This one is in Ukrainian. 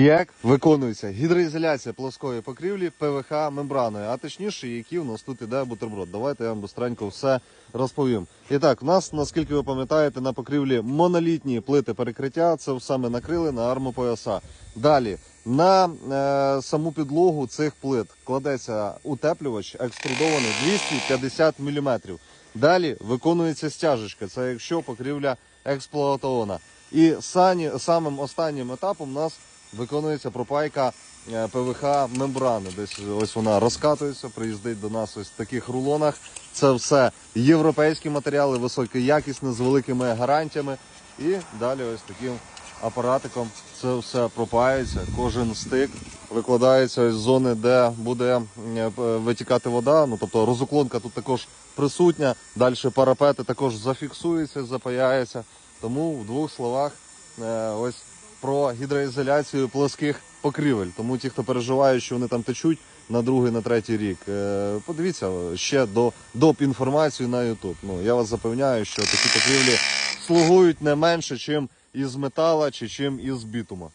Як виконується гідроізоляція плоскої покрівлі ПВХ мембраною, а точніше, які у нас тут іде бутерброд. Давайте я вам быстренько все розповім. І так, у нас, наскільки ви пам'ятаєте, на покрівлі монолітні плити перекриття. Це ми накрили на армопояса. Далі на е, саму підлогу цих плит кладеться утеплювач екструдований 250 мм. Далі виконується стяжечка. Це якщо покрівля експлуатована. І сані, самим останнім етапом у нас виконується пропайка е, ПВХ мембрани. Десь ось вона розкатується, приїздить до нас ось в таких рулонах. Це все європейські матеріали, високоякісні, з великими гарантіями. І далі ось таким апаратиком це все пропається. Кожен стик викладається із зони, де буде е, витікати вода. Ну тобто розуклонка тут також присутня. Далі парапети також зафіксуються, запаяються. Тому в двох словах е, ось про гідроізоляцію плоских покрівель. Тому ті, хто переживає, що вони там течуть на другий, на третій рік, е, подивіться ще до доп інформацію на YouTube. Ну я вас запевняю, що такі покрівлі слугують не менше, чим із метала чи чим із бітума.